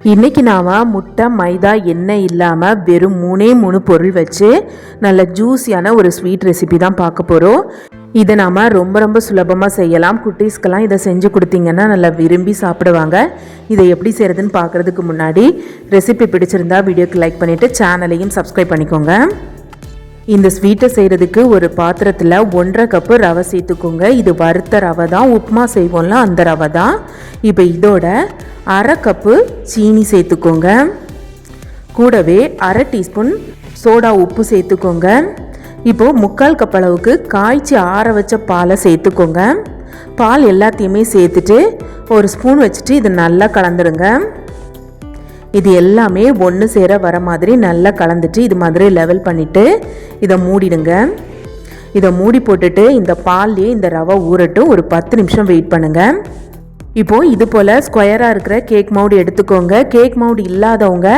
இன்றைக்கி நாம் முட்டை மைதா எண்ணெய் இல்லாமல் வெறும் மூணே மூணு பொருள் வச்சு நல்ல ஜூஸியான ஒரு ஸ்வீட் ரெசிபி தான் பார்க்க போகிறோம் இதை நாம் ரொம்ப ரொம்ப சுலபமாக செய்யலாம். குட்டீஸ்க்கெல்லாம் இதை செஞ்சு கொடுத்தீங்கன்னா நல்லா விரும்பி சாப்பிடுவாங்க. இதை எப்படி செய்கிறதுன்னு பார்க்குறதுக்கு முன்னாடி ரெசிபி பிடிச்சிருந்தா வீடியோக்கு லைக் பண்ணிவிட்டு சேனலையும் சப்ஸ்கிரைப் பண்ணிக்கோங்க. இந்த ஸ்வீட்டை செய்கிறதுக்கு ஒரு பாத்திரத்தில் ஒன்றரை கப்பு ரவை சேர்த்துக்கோங்க. இது வறுத்த ரவை தான். உப்புமா செய்வோம்ல அந்த ரவை தான். இப்போ இதோட அரை கப்பு சீனி சேர்த்துக்கோங்க. கூடவே அரை டீஸ்பூன் சோடா உப்பு சேர்த்துக்கோங்க. இப்போது முக்கால் கப் அளவுக்கு காய்ச்சி ஆற வச்ச பாலை சேர்த்துக்கோங்க. பால் எல்லாத்தையுமே சேர்த்துட்டு ஒரு ஸ்பூன் வச்சுட்டு இது நல்லா கலந்துடுங்க இது எல்லாமே ஒன்று சேர வர மாதிரி நல்லா கலந்துட்டு இது மாதிரி லெவல் பண்ணிவிட்டு இதை மூடிடுங்க. இதை மூடி போட்டுட்டு இந்த பால்லையே இந்த ரவை ஊறட்டும். ஒரு பத்து நிமிஷம் வெயிட் பண்ணுங்கள் இப்போது இது போல் ஸ்கொயராக இருக்கிற கேக் மவுடு எடுத்துக்கோங்க. கேக் மவுடு இல்லாதவங்க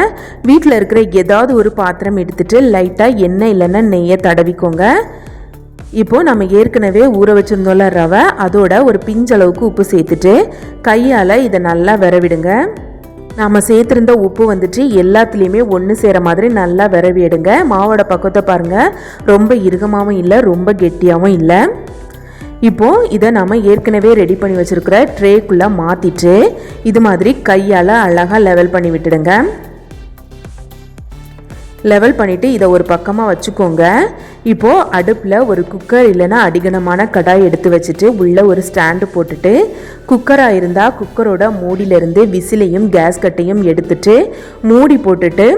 வீட்டில் இருக்கிற ஏதாவது ஒரு பாத்திரம் எடுத்துகிட்டு லைட்டாக எண்ணெய் இல்லைன்னா நெய்யை தடவிக்கோங்க. இப்போது நம்ம ஏற்கனவே ஊற வச்சுருந்தோம்ல ரவை அதோட ஒரு பிஞ்சளவுக்கு உப்பு சேர்த்துட்டு கையால் இதை நல்லா விரவிடுங்க. நாம் சேர்த்துருந்த உப்பு வந்துட்டு எல்லாத்துலேயுமே ஒன்று சேர மாதிரி நல்லா விரவி எடுங்க மாவோட பக்கத்தை பாருங்கள் ரொம்ப இறுகமாகவும் இல்லை ரொம்ப கெட்டியாகவும் இல்லை. இப்போது இதை நாம் ஏற்கனவே ரெடி பண்ணி வச்சுருக்கிற ட்ரேக்குள்ளே மாற்றிட்டு இது மாதிரி கையால் அழகாக லெவல் பண்ணி விட்டுடுங்க. லெவல் பண்ணிவிட்டு இதை ஒரு பக்கமாக வச்சுக்கோங்க. இப்போது அடுப்பில் ஒரு குக்கர் இல்லைன்னா அடிகனமான கடாய் எடுத்து வச்சுட்டு உள்ளே ஒரு ஸ்டாண்டு போட்டுட்டு குக்கராக இருந்தால் குக்கரோட மூடியிலேருந்து விசிலையும் கேஸ் கட்டையும் எடுத்துட்டு மூடி போட்டுட்டு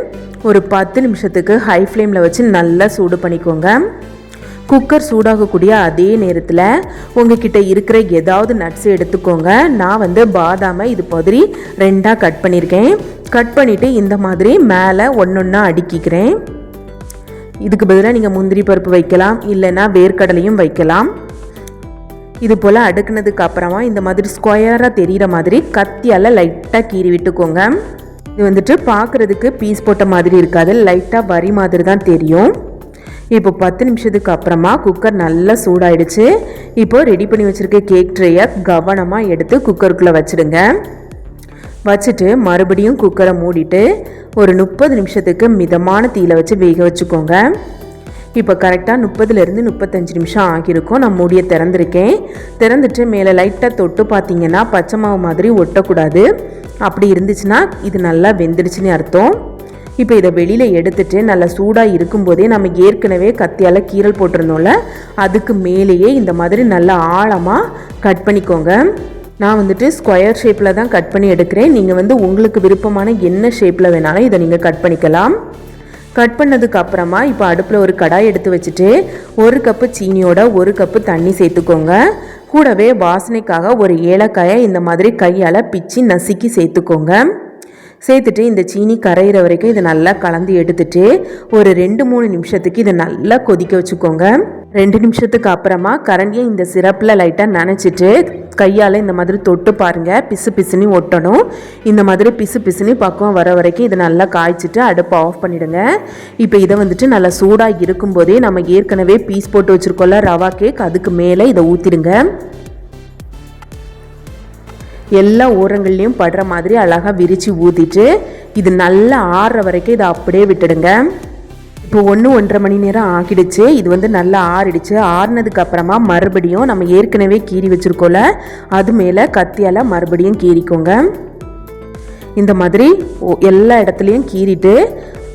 ஒரு பத்து நிமிஷத்துக்கு ஹை ஃப்ளேமில் வச்சு நல்லா சூடு பண்ணிக்கோங்க. குக்கர் சூடாகக்கூடிய அதே நேரத்தில் உங்ககிட்ட இருக்கிற ஏதாவது நட்ஸ் எடுத்துக்கோங்க. நான் வந்து பாதாமை இது மாதிரி ரெண்டாக கட் பண்ணியிருக்கேன் கட் பண்ணிவிட்டு இந்த மாதிரி மேலே ஒன்று ஒன்றா அடுக்கிக்கிறேன். இதுக்கு பதிலாக நீங்கள் முந்திரி பருப்பு வைக்கலாம் இல்லைன்னா வேர்க்கடலையும் வைக்கலாம். இது போல் அடுக்குனதுக்கு அப்புறமா இந்த மாதிரி ஸ்கொயராக தெரிகிற மாதிரி கத்தியால் லைட்டாக கீறி விட்டுக்கோங்க. இது வந்துட்டு பார்க்குறதுக்கு பீஸ் போட்ட மாதிரி இருக்காது. லைட்டாக வரி மாதிரி தான் தெரியும். இப்போ பத்து நிமிஷத்துக்கு அப்புறமா குக்கர் நல்லா சூடாயிடுச்சு. இப்போ ரெடி பண்ணி வச்சுருக்க கேக் ட்ரேயை கவனமாக எடுத்து குக்கருக்குள்ளே வச்சுடுங்க. வச்சுட்டு மறுபடியும் குக்கரை மூடிட்டு ஒரு முப்பது நிமிஷத்துக்கு மிதமான தீயில் வச்சு வேக வச்சுக்கோங்க. இப்போ கரெக்டாக முப்பதுலேருந்து முப்பத்தஞ்சு நிமிஷம் ஆகியிருக்கும். நான் மூடியை திறந்துருக்கேன். திறந்துட்டு மேலே லைட்டாக தொட்டு பார்த்தீங்கன்னா பச்சை மாவு மாதிரி ஒட்டக்கூடாது. அப்படி இருந்துச்சுன்னா இது நல்லா வெந்துடுச்சுன்னு அர்த்தம். இப்போ இதை வெளியில் எடுத்துட்டு நல்லா சூடாக இருக்கும்போதே நம்ம ஏற்கனவே கத்தியால் கீரல் போட்டிருந்தோம்ல அதுக்கு மேலேயே இந்த மாதிரி நல்லா ஆழமாக கட் பண்ணிக்கோங்க. நான் வந்துட்டு ஸ்கொயர் ஷேப்பில் தான் கட் பண்ணி எடுக்கிறேன். நீங்கள் வந்து உங்களுக்கு விருப்பமான என்ன ஷேப்பில் வேணாலும் இதை நீங்கள் கட் பண்ணிக்கலாம். கட் பண்ணதுக்கு அப்புறமா இப்போ அடுப்பில் ஒரு கடாய் எடுத்து வச்சுட்டு ஒரு கப்பு சீனியோட ஒரு கப்பு தண்ணி சேர்த்துக்கோங்க. கூடவே வாசனைக்காக ஒரு ஏலக்காயை இந்த மாதிரி கையால் பிச்சு நசுக்கி சேர்த்துக்கோங்க. சேர்த்துட்டு இந்த சீனி கரையிற வரைக்கும் இதை நல்லா கலந்து எடுத்துட்டு ஒரு ரெண்டு மூணு நிமிஷத்துக்கு இதை நல்லா கொதிக்க வச்சுக்கோங்க. ரெண்டு நிமிஷத்துக்கு அப்புறமா கரண்டியை இந்த சிரப்பில் லைட்டாக நினச்சிட்டு கையால் இந்த மாதிரி தொட்டு பாருங்கள் பிசு பிசுனி ஒட்டணும். இந்த மாதிரி பிசு பிசுனி பக்குவம் வர வரைக்கும் இதை நல்லா காய்ச்சிட்டு அடுப்பை ஆஃப் பண்ணிவிடுங்க இப்போ இதை வந்துட்டு நல்லா சூடாக இருக்கும்போதே நம்ம ஏற்கனவே பீஸ் போட்டு வச்சுருக்கோம்ல ரவா கேக் அதுக்கு மேலே இதை ஊற்றிடுங்க எல்லா ஓரங்கள்லேயும் படுற மாதிரி அழகாக விரித்து ஊற்றிட்டு இது நல்லா ஆறுற வரைக்கும் இதை அப்படியே விட்டுடுங்க. இப்போ ஒன்று ஒன்றரை மணி நேரம் ஆகிடுச்சு. இது வந்து நல்லா ஆறிடுச்சு. ஆறுனதுக்கு அப்புறமா மறுபடியும் நம்ம ஏற்கனவே கீறி வச்சுருக்கோல அது மேலே கத்தியால் மறுபடியும் கீறிக்கோங்க. இந்த மாதிரி எல்லா இடத்துலையும் கீறிட்டு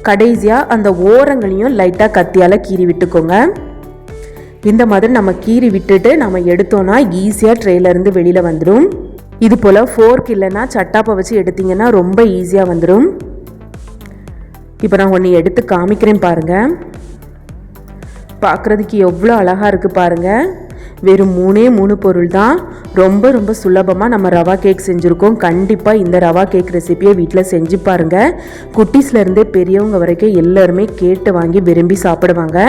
கடைசியாக அந்த ஓரங்களையும் லைட்டாக கத்தியால் கீறி விட்டுக்கோங்க. இந்த மாதிரி நம்ம கீறி விட்டுட்டு நம்ம எடுத்தோன்னா ஈஸியாக ட்ரெயிலேருந்து வெளியில் வந்துடும் இது போல் ஃபோர்க் இல்லைன்னா சட்டாப்பை வச்சு எடுத்திங்கன்னா ரொம்ப ஈஸியாக வந்துடும் இப்போ நான் ஒன்று எடுத்து காமிக்கிறேன் பாருங்கள் பார்க்குறதுக்கு எவ்வளோ அழகாக இருக்குது பாருங்கள் வெறும் மூணே மூணு பொருள் தான். ரொம்ப ரொம்ப சுலபமாக நம்ம ரவா கேக் செஞ்சுருக்கோம். கண்டிப்பாக இந்த ரவா கேக் ரெசிப்பியை வீட்டில் செஞ்சு பாருங்கள் குட்டீஸ்லேருந்தே பெரியவங்க வரைக்கும் எல்லாருமே கேட்டு வாங்கி விரும்பி சாப்பிடுவாங்க.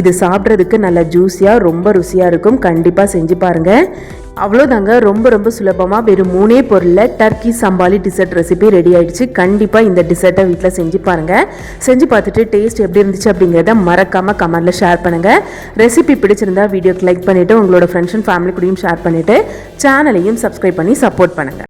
இது சாப்பிட்றதுக்கு நல்லா ஜூஸியாக ரொம்ப ருசியாக இருக்கும். கண்டிப்பாக செஞ்சு பாருங்கள் அவ்வளோதாங்க. ரொம்ப ரொம்ப சுலபமாக வெறும் மூணே பொருளில் Turkey sambali dessert recipe ready ஆகிடுச்சு கண்டிப்பாக இந்த டிசர்ட்டை வீட்டில் செஞ்சு பாருங்கள் செஞ்சு பார்த்துட்டு டேஸ்ட் எப்படி இருந்துச்சு அப்படிங்கிறத மறக்காமல் கமெண்ட்டில் ஷேர் பண்ணுங்கள் ரெசிபி பிடிச்சிருந்தா வீடியோக்கு லைக் பண்ணிவிட்டு உங்களோட ஃப்ரெண்ட்ஸ் அண்ட் ஃபேமிலி கூடயும் ஷேர் பண்ணிவிட்டு சேனலையும் சப்ஸ்கிரைப் பண்ணி சப்போர்ட் பண்ணுங்கள்